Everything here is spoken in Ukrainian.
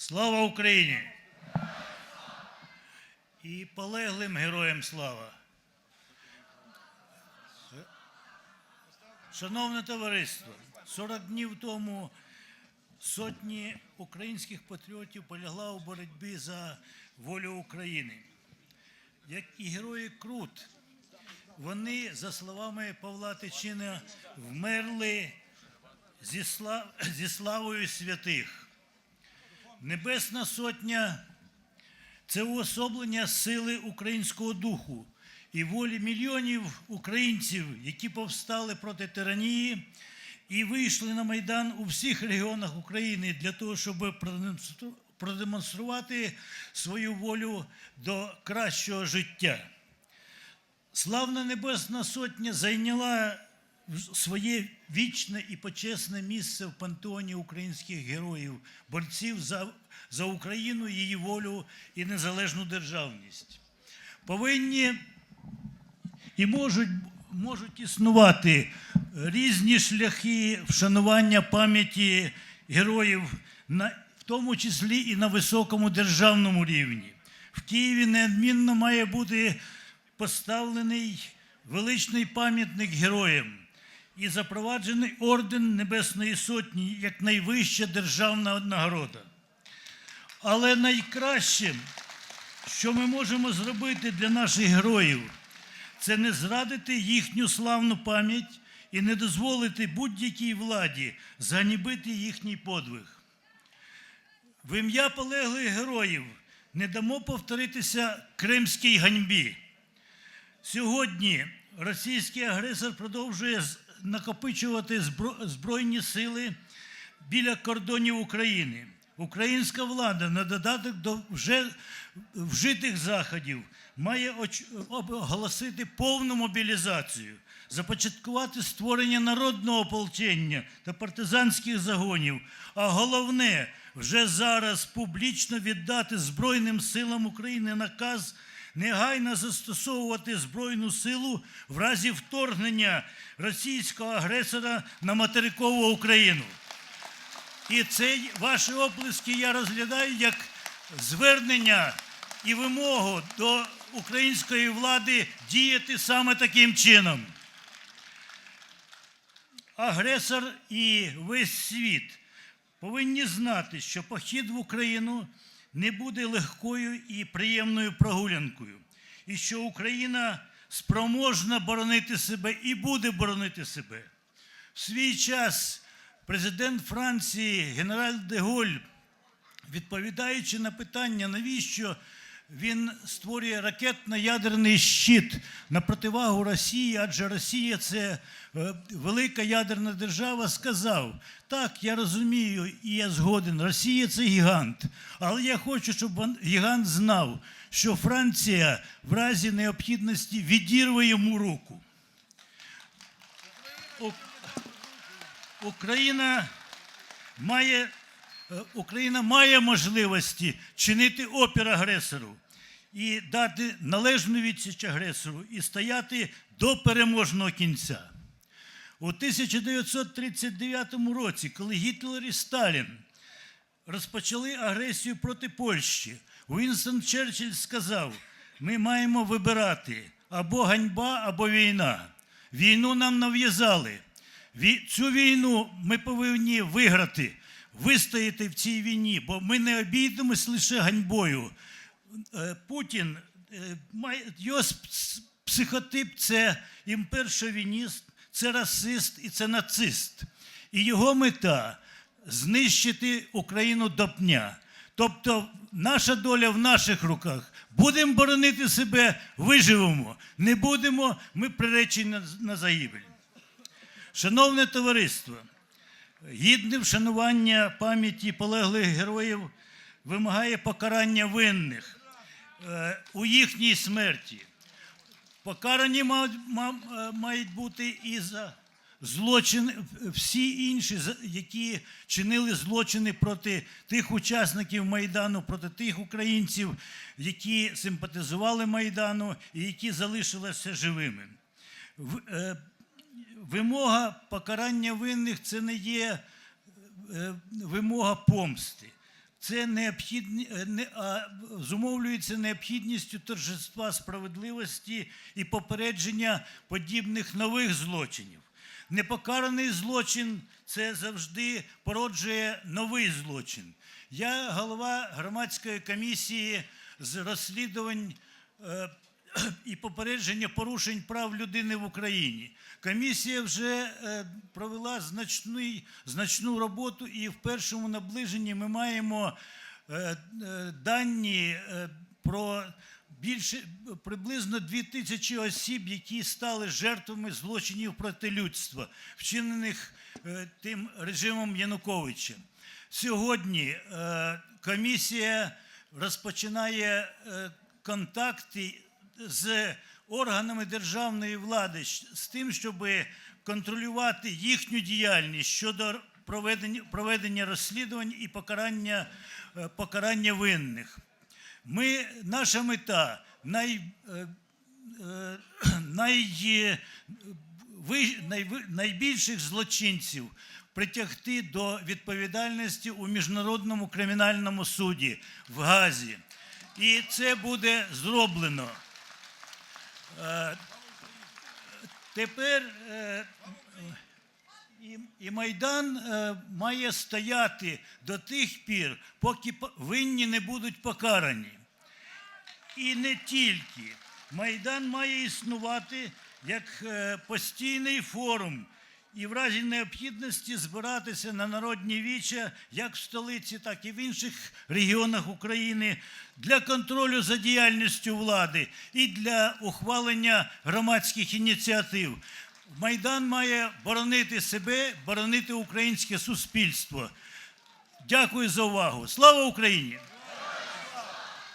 Слава Україні! І полеглим героям слава. Шановне товариство, 40 днів тому сотні українських патріотів полягла у боротьбі за волю України. Як і герої Крут, вони, за словами Павла Тичина, вмерли зі, сла- зі славою святих. Небесна сотня це уособлення сили українського духу і волі мільйонів українців, які повстали проти тиранії і вийшли на Майдан у всіх регіонах України для того, щоб продемонструвати свою волю до кращого життя. Славна Небесна Сотня зайняла своє вічне і почесне місце в пантеоні українських героїв, борців за, за Україну, її волю і незалежну державність. Повинні і можуть, можуть існувати різні шляхи вшанування пам'яті героїв, на, в тому числі і на високому державному рівні. В Києві неодмінно має бути поставлений величний пам'ятник героям і запроваджений орден Небесної Сотні як найвища державна нагорода. Але найкращим, що ми можемо зробити для наших героїв, це не зрадити їхню славну пам'ять і не дозволити будь-якій владі зганібити їхній подвиг. В ім'я полеглих героїв не дамо повторитися кримській ганьбі. Сьогодні російський агресор продовжує накопичувати збройні сили біля кордонів України. Українська влада на додаток до вже вжитих заходів має оголосити повну мобілізацію, започаткувати створення народного ополчення та партизанських загонів. А головне, вже зараз публічно віддати Збройним силам України наказ негайно застосовувати збройну силу в разі вторгнення російського агресора на материкову Україну. І цей ваші оплески я розглядаю як звернення і вимогу до української влади діяти саме таким чином. Агресор і весь світ повинні знати, що похід в Україну не буде легкою і приємною прогулянкою, і що Україна спроможна боронити себе і буде боронити себе. В свій час президент Франції генераль де Голь, відповідаючи на питання, навіщо він створює ракетно-ядерний щит на противагу Росії, адже Росія це е, велика ядерна держава, сказав: так, я розумію і я згоден, Росія це гігант. Але я хочу, щоб гігант знав, що Франція в разі необхідності відірве йому руку. Україна має, Україна має можливості чинити опір агресору і дати належну відсіч агресору і стояти до переможного кінця. У 1939 році, коли Гітлер і Сталін розпочали агресію проти Польщі, Уінстон Черчилль сказав: ми маємо вибирати або ганьба, або війна. Війну нам нав'язали. Цю війну ми повинні виграти, вистояти в цій війні, бо ми не обійдемось лише ганьбою. Е, Путін, е, його психотип це імпершовініст, це расист і це нацист. І його мета знищити Україну до пня. Тобто наша доля в наших руках. Будемо боронити себе, виживемо. Не будемо, ми приречені на загибель. Шановне товариство, гідне вшанування пам'яті полеглих героїв вимагає покарання винних е, у їхній смерті. Покарані мають, ма- е, бути і за злочини, всі інші, які чинили злочини проти тих учасників Майдану, проти тих українців, які симпатизували Майдану і які залишилися живими. Вимога покарання винних це не є е, вимога помсти. це необхідні, е, зумовлюється необхідністю торжества справедливості і попередження подібних нових злочинів. Непокараний злочин це завжди породжує новий злочин. Я голова громадської комісії з розслідувань е, і попередження порушень прав людини в Україні. Комісія вже е, провела значний, значну роботу, і в першому наближенні ми маємо е, е, дані про більше приблизно 2 тисячі осіб, які стали жертвами злочинів проти людства, вчинених тим режимом Януковича. Сьогодні комісія розпочинає контакти з органами державної влади з тим, щоб контролювати їхню діяльність щодо проведення, проведення розслідувань і покарання, е, покарання винних. Ми, наша мета най, е, е, най, найбільших злочинців притягти до відповідальності у міжнародному кримінальному суді в Газі. І це буде зроблено. Е, Тепер е, і, Майдан е, має стояти до тих пір, поки по- винні не будуть покарані. І не тільки. Майдан має існувати як постійний форум і в разі необхідності збиратися на народні віча як в столиці, так і в інших регіонах України для контролю за діяльністю влади і для ухвалення громадських ініціатив. Майдан має боронити себе, боронити українське суспільство. Дякую за увагу. Слава Україні!